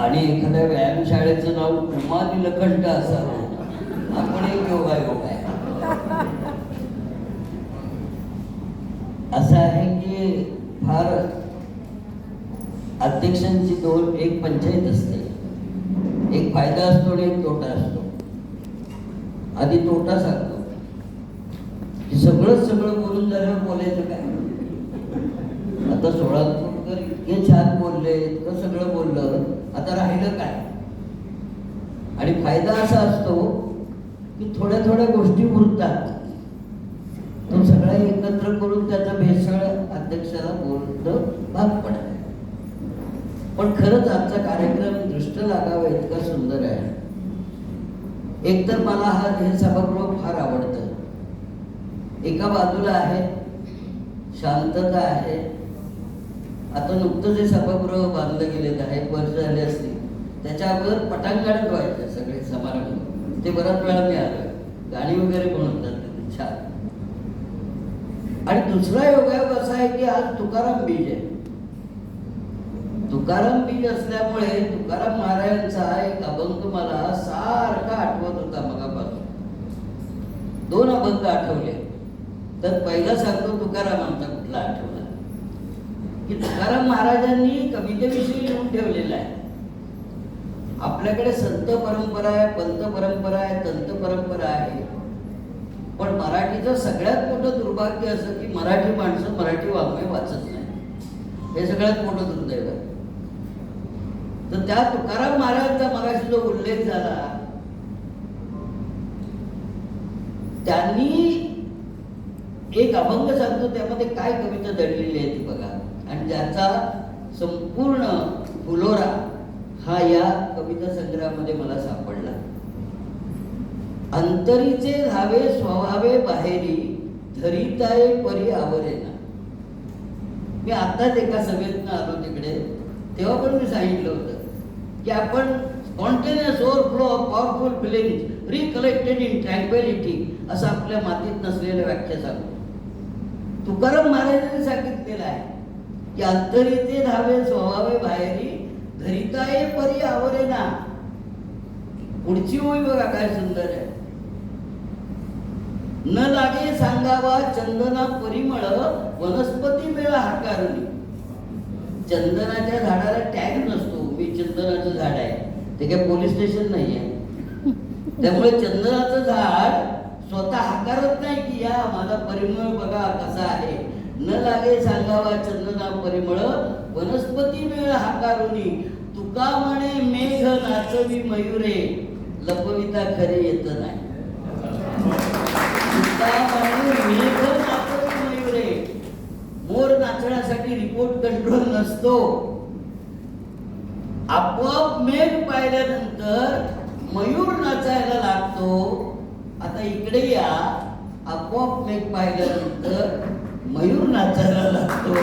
आणि एखाद्या व्यायामशाळेचं नाव उमा लखंड असावं. आपण एक योगायोग आहे. असं आहे की फार अध्यक्षांची दोन एक पंचायत असते. एक फायदा असतो आणि एक तोटा असतो. आधी तोटा सांगतो. की सगळं सगळं बोलून झाल्यावर बोलायचं काय? आता सोळा तर इतके छान बोलले इतकं सगळं फायदा काय? आणि फायदा असा असतो की थोड्या थोड्या गोष्टी उरतात. तो सगळा एकत्र करून त्याचा भेसळ अध्यक्षाला बोलणं भाग पडत पण खरंच आजचा कार्यक्रम दृष्ट लागावा इतका सुंदर आहे. एकतर मला हा हे सभागृह फार आवडतं. एका बाजूला आहे शांतता आहे. आता नुकतंच हे सभागृह बांधलं गेलेलं आहे एक वर्ष त्याच्या पटांगण व्हायचं सगळे समारंभ. ते बऱ्याच वेळा मी आलं. गाणी वगैरे म्हणतात छान. आणि दुसरा योगायोग असा आहे की आज तुकाराम बीज आहे. तुकाराम बीज असल्यामुळे तुकाराम महाराजांचा एक अभंग मला सारखा आठवत होता मगापासून. दोन अभंग आठवले. तर पहिला सांगतो तुकाराम आमचा कुठला आठवला. की तुकाराम महाराजांनी कवितेविषयी लिहून ठेवलेला आहे. आपल्याकडे संत परंपरा आहे पंत परंपरा आहे तंत परंपरा आहे. पण मराठीचं सगळ्यात मोठं दुर्भाग्य असं की मराठी माणसं मराठी वाङ्मय वाचत नाही. हे सगळ्यात मोठं दुर्दैव आहे. तर त्या तुकाराम महाराजांचा मगाशी जो उल्लेख झाला त्यांनी एक अभंग सांगतो त्यामध्ये काय कविता दडलेली आहे ती बघा. आणि ज्याचा संपूर्ण फुलोरा हा या कविता संग्रहामध्ये मला सापडला. अंतरीचे धावे स्वभावे बाहेरी धरिताय परी आवरेना. मी आताच एका सभेतनं आलो तिकडे. तेव्हा पण मी सांगितलं होतं की आपण spontaneous overflow of powerful feeling recollected in tranquillity असं आपल्या मातीत नसलेल्या व्याख्या सांगतो तुकाराम महाराजांनी सांगितलेलं आहे की अंतरीचे धावे स्वभावे बाहेरी धरिताये परी आवरेना पुढची ओळी बघा काय सुंदर आहे. न लागे सांगावा चंदना परिमळ वनस्पती मेळा हाकारुनी चंदनाच्या झाडाला टॅग नसतो मी चंदनाचं झाड आहे. ते काय पोलीस स्टेशन नाही आहे त्यामुळे चंदनाचं झाड स्वतः हाकारत नाही की या माझा परिमळ बघा कसा आहे. न लागे सांगावा चंदना परिमळ वनस्पती मेळ हाकारुनी तुका म्हणे मेघ नाचवी मयुरे लपविता खरे येत नाही. तुका म्हणे मेघ नाचवी मयुरे मोर नाचण्यासाठी रिपोर्ट कंट्रोल नसतो. आपोआप मेघ पाहिल्यानंतर मयूर नाचायला लागतो. आता इकडे या. आपोआप मेघ पाहिल्यानंतर मयूर नाचायला लागतो.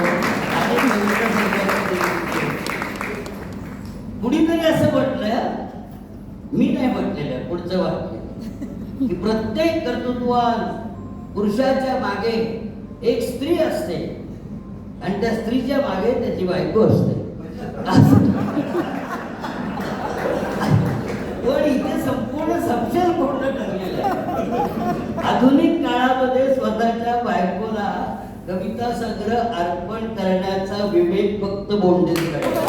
आणि मयूर कुणीतरी असं म्हटलं मी नाही म्हटलेलं पुढचं वाक्य. की प्रत्येक कर्तृत्वान पुरुषाच्या मागे एक स्त्री असते आणि त्या स्त्रीच्या मागे त्याची बायको असते. पण इथे संपूर्ण सपशेल पूर्ण ठरलेलं आहे. आधुनिक काळामध्ये स्वतःच्या बायकोला कविता संग्रह अर्पण करण्याचा विवेक फक्त बोंडेच करतो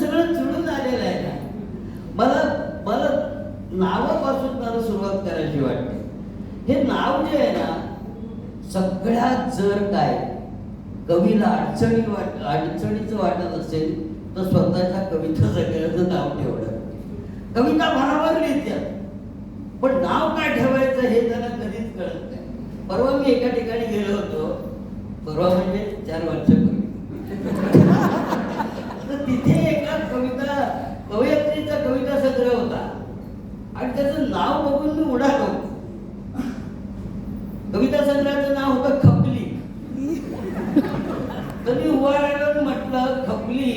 सगळं जुळून आलेलं आहे ना मला मला पासून मला सुरुवात करायची वाटते. हे नाव जे आहे ना सगळ्यात जर काय कवीला अडचणी वाट अडचणीचं वाटत असेल तर स्वतःच्या कविता सगळ्याचं नाव ठेवलं कविता भराभर लिहित्यात पण नाव काय ठेवायचं हे त्यांना कधीच कळत नाही. परवा मी एका ठिकाणी गेलो होतो. परवा म्हणजे चार वर्ष तर तिथे एका कविता कवयत्रीचा कविता संग्रह होता आणि त्याचं नाव बघून मी उडालो. कविता संग्रहाचं नाव होतं खपली. तर मी उभारायला म्हटलं खपली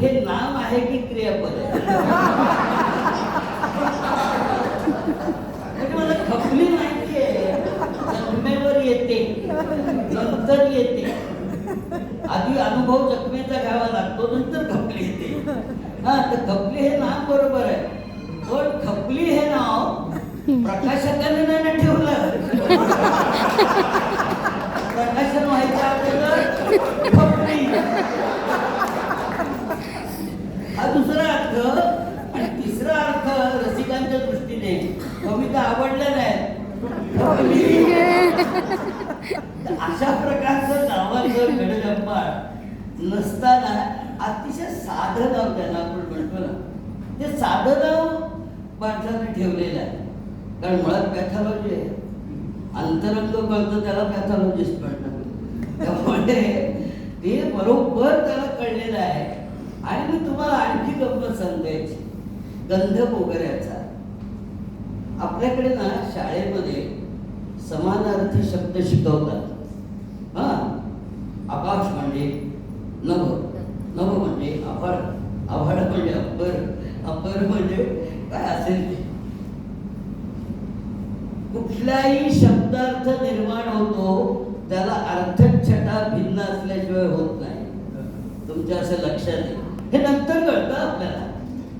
हे नाम आहे की क्रियापद? म्हणजे मला खपली माहितीये. जखमेवर येते नंतर येते. आधी अनुभव जखमेचा घ्यावा लागतो नंतर खपली येते. हा तर खपली हे नाम बरोबर आहे. पण खपली हे नाव प्रकाशकाने नाही ठेवलं. प्रकाशन व्हायचं आपल्याला खपली. हा दुसरा अर्थ आणि तिसरा अर्थ रसिकांच्या दृष्टीने कविता आवडल्या नाही अशा प्रकारचं नावाचं गडजंपाळ नसताना अतिशय साधं नाव त्याला आपण म्हणतो ना. ते साधं नाव माणसाने ठेवलेला आहे. कारण मुळात पॅथॉलॉजी आहे. अंतरंग कळतं त्याला पॅथॉलॉजिस्ट म्हणतात. त्यामुळे ते बरोबर त्याला कळलेलं आहे. आणि मी तुम्हाला आणखी गंमत सांगायची. गंध पोगऱ्याचा. आपल्याकडे ना शाळेमध्ये समानार्थी शब्द शिकवतात. हा? आकाश म्हणजे नभ. नभ म्हणजे आभाळ आभाळ म्हणजे अप्पर. अप्पर म्हणजे काय असेल ते? कुठलाही शब्दार्थ निर्माण होतो त्याला अर्थछटा भिन्न असल्याशिवाय होत नाही. तुमच्या असं लक्षात येईल हे नंतर कळतं आपल्याला.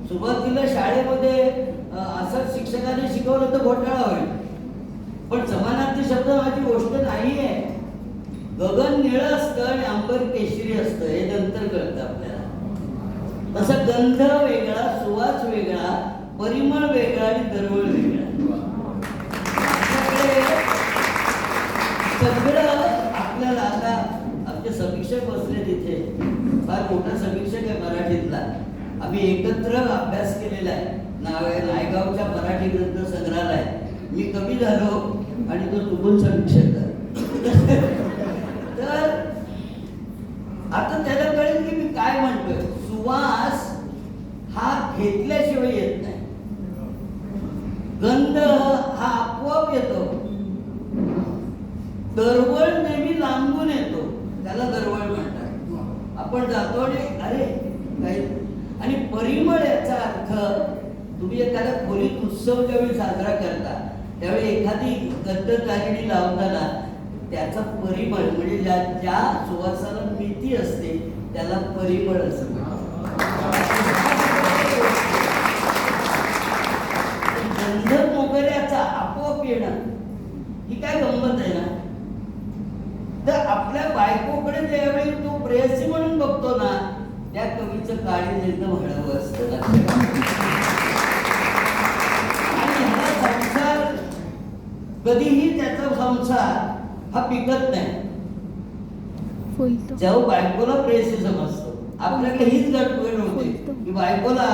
सुरुवातीला शाळेमध्ये असंच शिक्षकाने शिकवलं तर घोटाळा होईल. पण समानार्थी शब्द माझी गोष्ट नाही आहे गगन निळं असतं आणि अंबर केशरी असतं. हे नंतर कळतं आपल्याला. तसं गंध वेगळा सुवास वेगळा परिमळ वेगळा आणि दरवळ वेगळा. सगळं आपल्याला आता आमचे समीक्षक बसले तिथे. फार मोठा समीक्षक आहे मराठीतला. आम्ही एकत्र अभ्यास केलेला आहे. नायगावच्या मराठी ग्रंथ संग्रहालय मी कमी झालो आणि तो चुकून समीक्षक झाला. तर आता त्याला कळेल की मी काय म्हणतोय सुवास हा घेतल्याशिवाय येत नाही गंध हा आपोआप येतो दरवळ नेहमी लांबून येतो त्याला दरवळ म्हणतात आपण जातो आणि अरे काही आणि परिमळ याचा अर्थ तुम्ही एखाद्या खोलीत उत्सव ज्यावेळी साजरा करता त्यावेळी एखादी गद्द लावताना त्याचा परिमळ म्हणजे ज्या ज्या सुवासाला मिती असते त्याला परिमळ असं म्हणतात गंध मोगऱ्याचा आपोआप येणं ही काय गंमत आहे ना तर आपल्या बायकोकडे ज्यावेळी तो प्रेयसी म्हणून बघतो ना त्या कवीचं काळी एकदम हळवं असतं. आणि ह्याला संसार कधीही त्याचा संसार हा पिकत नाही. जेव्हा बायकोला प्रेयसी समजतो. आपल्याकडे हीच गडबड होते की बायकोला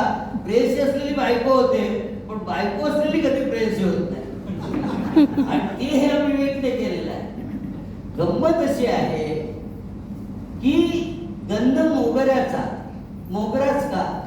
प्रेयसी असलेली बायको होते पण बायको असलेली कधी प्रेयसी होत नाही. आणि ते हे आम्ही व्यक्त केलेलं आहे. गंमत अशी आहे की गंध मोगऱ्याचा मोगराच का?